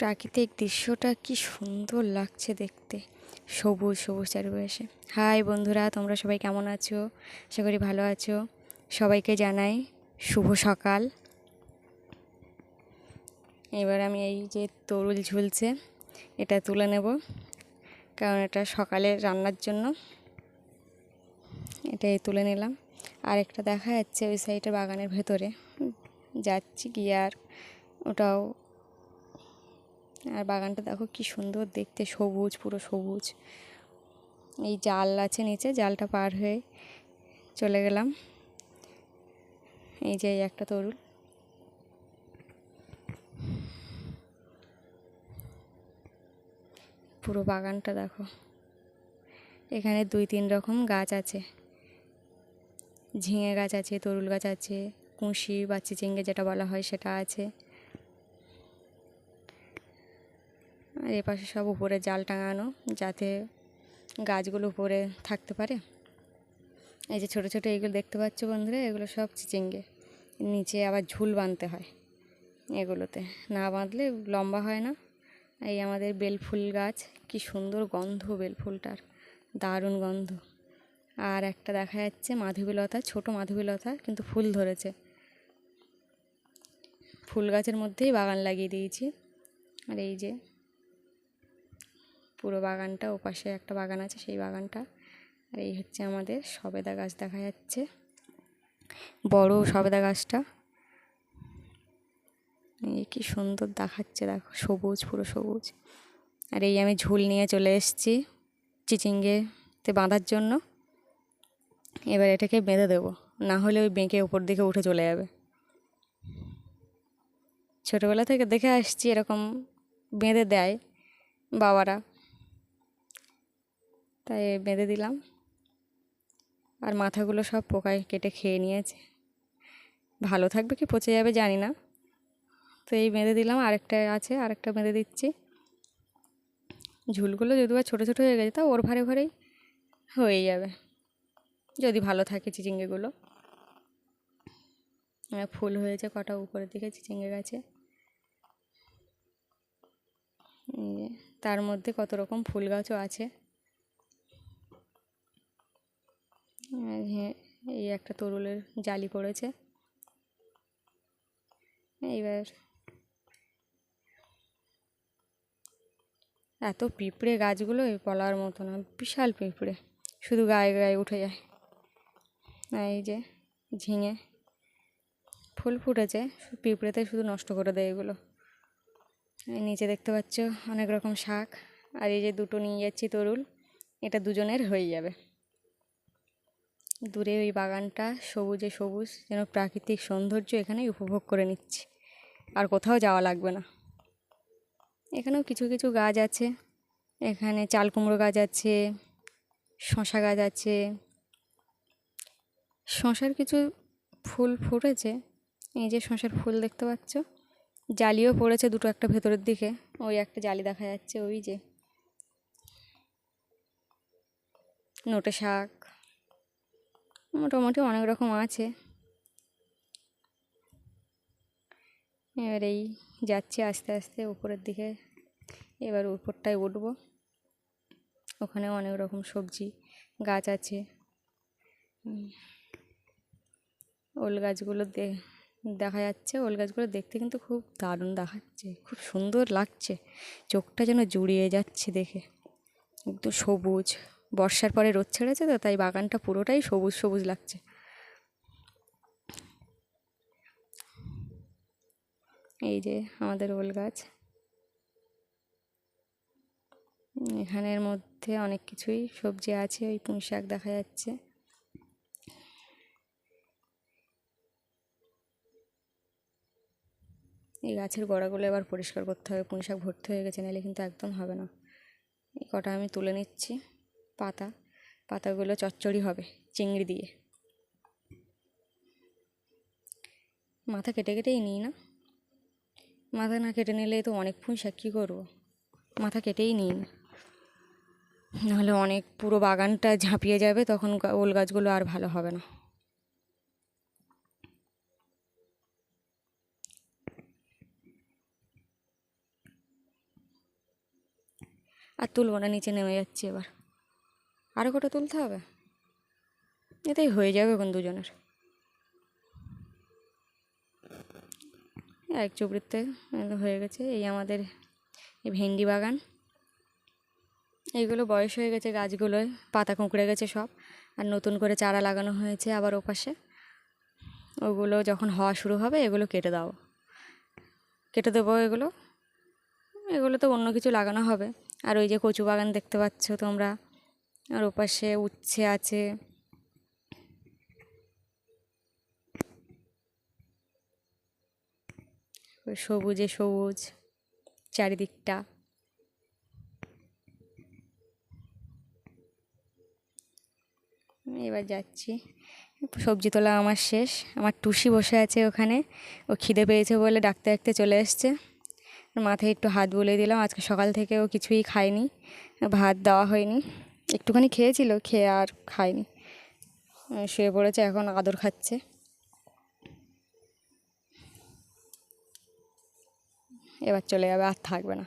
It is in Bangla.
প্রাকৃতিক দৃশ্যটা কি সুন্দর লাগছে দেখতে। সবুজ সবুজ চারপাশে। হাই বন্ধুরা, তোমরা সবাই কেমন আছো? আশা করি ভালো আছো। সবাইকে জানাই শুভ সকাল। এবার আমি এই যে তরুল ঝুলছে, এটা তুলে নেব, কারণ এটা সকালে রান্নার জন্য। এটাই তুলে নিলাম। আর একটা দেখা যাচ্ছে ওই সাইডে বাগানের ভেতরে। যাচ্ছি গিয়ে আর ওটাও আর বাগানটা দেখো কি সুন্দর দেখতে, সবুজ, পুরো সবুজ। এই জাল আছে নিচে, জালটা পার হয়ে চলে গেলাম। এই যে একটা তরুল। পুরো বাগানটা দেখো। এখানে দুই তিন রকম গাছ আছে। ঝিঙে গাছ আছে, তরুল গাছ আছে, কুশি বাচ্চি চিংড়ি যেটা বলা হয় সেটা আছে। আর এপাশে সব উপরে জাল টাঙানো যাতে গাছগুলো উপরে থাকতে পারে। এই যে ছোটো ছোটো এইগুলো দেখতে পাচ্ছ বন্ধুরা, এগুলো সব চিচিঙ্গে। নিচে আবার ঝুল বাঁধতে হয় এগুলোতে। না বাঁধলে লম্বা হয় না। এই আমাদের বেলফুল গাছ, কি সুন্দর গন্ধ বেলফুলটার, দারুণ গন্ধ। আর একটা দেখা যাচ্ছে মাধবীলতা, ছোট মাধবীলতা, কিন্তু ফুল ধরেছে। ফুল গাছের মধ্যেই বাগান লাগিয়ে দিয়েছি। আর এই যে পুরো বাগানটা, ওপাশে একটা বাগান আছে, সেই বাগানটা। আর এই হচ্ছে আমাদের সবেদা গাছ দেখা যাচ্ছে। বড় সবেদা গাছটা। এই কি সুন্দর দেখাচ্ছে, দেখো, সবুজ, পুরো সবুজ। আর এই আমি ঝুল নিয়ে চলে এসেছি চিচিঙ্গেতে বাঁধার জন্য। এবার এটাকে বেঁধে দেবো, না হলে ওই বেঁকে ওপর দিকে উঠে চলে যাবে। ছোটোবেলা থেকে দেখে আসছি এরকম বেঁধে দেয় বাবারা। তাই বেঁধে দিলাম। আর মাথাগুলো সব পোকায় কেটে খেয়ে নিয়েছে। ভালো থাকবে কি পচে যাবে জানি না। তো এই বেঁধে দিলাম, আরেকটা আছে, আরেকটা বেঁধে দিচ্ছি। ঝুলগুলো যদি বা ছোটো ছোটো হয়ে গেছে তা ওর ভারে ভারেই হয়ে যাবে। যদি ভালো থাকে চিচিঙ্গেগুলো। ফুল হয়েছে কটা উপরের দিকে চিচিঙ্গে গাছে। তার মধ্যে কত রকম ফুল গাছও আছে হ্যাঁ এই একটা তরুলের জালি পড়েছে। এইবার এত পিঁপড়ে গাছগুলো বলার মতো না, বিশাল পিঁপড়ে। শুধু গায়ে গায়ে উঠে যায়। এই যে ঝিঙে, ফুল ফুটেছে পিঁপড়েতে শুধু নষ্ট করে দেয় এগুলো। নিচে দেখতে পাচ্ছ অনেক রকম শাক। আর এই যে দুটো নিয়ে যাচ্ছি তরুল, এটা দুজনের হয়ে যাবে। দূরে ওই বাগানটা সবুজে সবুজ, যেন প্রাকৃতিক সৌন্দর্য এখানেই উপভোগ করে নিচ্ছি। আর কোথাও যাওয়া লাগবে না। এখানেও কিছু কিছু গাছ আছে। এখানে চাল কুমড়ো গাছ আছে শশা গাছ আছে। শশার কিছু ফুল ফুটেছে। এই যে শশার ফুল দেখতে পাচ্ছ। জালিও পড়েছে দুটো একটা ভেতরের দিকে। ওই একটা জালি দেখা যাচ্ছে, ওই যে। নোটে শাক। মোটামুটি অনেক রকম আছে। এবার এই যাচ্ছি আস্তে আস্তে উপরের দিকে। এবার উপরটায় উঠব। ওখানে অনেক রকম সবজি, গাছ আছে। ওল গাছগুলো দেখা যাচ্ছে। ওল গাছগুলো দেখতে কিন্তু খুব দারুণ দেখাচ্ছে। খুব সুন্দর লাগছে। চোখটা যেন জুড়িয়ে যাচ্ছে দেখে। একদম সবুজ। বর্ষার পরে রোদ ছেড়েছে তো, তাই বাগানটা পুরোটাই সবুজ সবুজ লাগছে। এই যে আমাদের ওল গাছ। এখানের মধ্যে অনেক কিছুই সবজি আছে, ওই পুঁই শাক দেখা যাচ্ছে। এই গাছের গোড়াগুলো এবার পরিষ্কার করতে হবে, পুঁই শাক ভর্তি হয়ে গেছে, নাহলে কিন্তু একদম হবে না। এই কটা আমি তুলে নিচ্ছি। পাতা, পাতাগুলো চচ্চড়ি হবে চিংড়ি দিয়ে। মাথা কেটে কেটেই নিই না? মাথা না কেটে নিলে তো অনেক পুঁই শাক কী করব? মাথা কেটেই নিই না। নাহলে অনেক পুরো বাগানটা ঝাঁপিয়ে যাবে, তখন ওল গাছগুলো আর ভালো হবে না। আর তুলবো না, নিচে নেমে যাচ্ছি এবার। আরও কটা তুলতে হবে? এটাই হয়ে যাবে এখন দুজনের। এক চুবড়িতে হয়ে গেছে, এই আমাদের এই ভেন্ডি বাগান। এইগুলো বয়স হয়ে গেছে, গাছগুলোয় পাতা কুঁকড়ে গেছে সব, আর নতুন করে চারা লাগানো হয়েছে আবার ওপাশে। ওগুলো যখন হওয়া শুরু হবে, এগুলো কেটে দাও কেটে দেবো এগুলো। এগুলো তো অন্য কিছু লাগানো হবে। আর ওই যে কচু বাগান দেখতে পাচ্ছ তোমরা আর ওপাশে উচ্ছে আছে। সবুজে সবুজ চারিদিকটা। এবার যাচ্ছি। সবজি তোলা আমার শেষ। আমার টুসি বসে আছে ওখানে। ও খিদে পেয়েছে বলে ডাকতে ডাকতে চলে এসছে। মাথায় একটু হাত বলে দিলাম। আজকে সকাল থেকে ও কিছুই খায়নি। ভাত দেওয়া হয়নি। একটুখানি খেয়েছিল, খেয়ে আর খায়নি। শুয়ে পড়েছে, এখন আদর খাচ্ছে। এবার চলে যাবে, আর থাকবে না।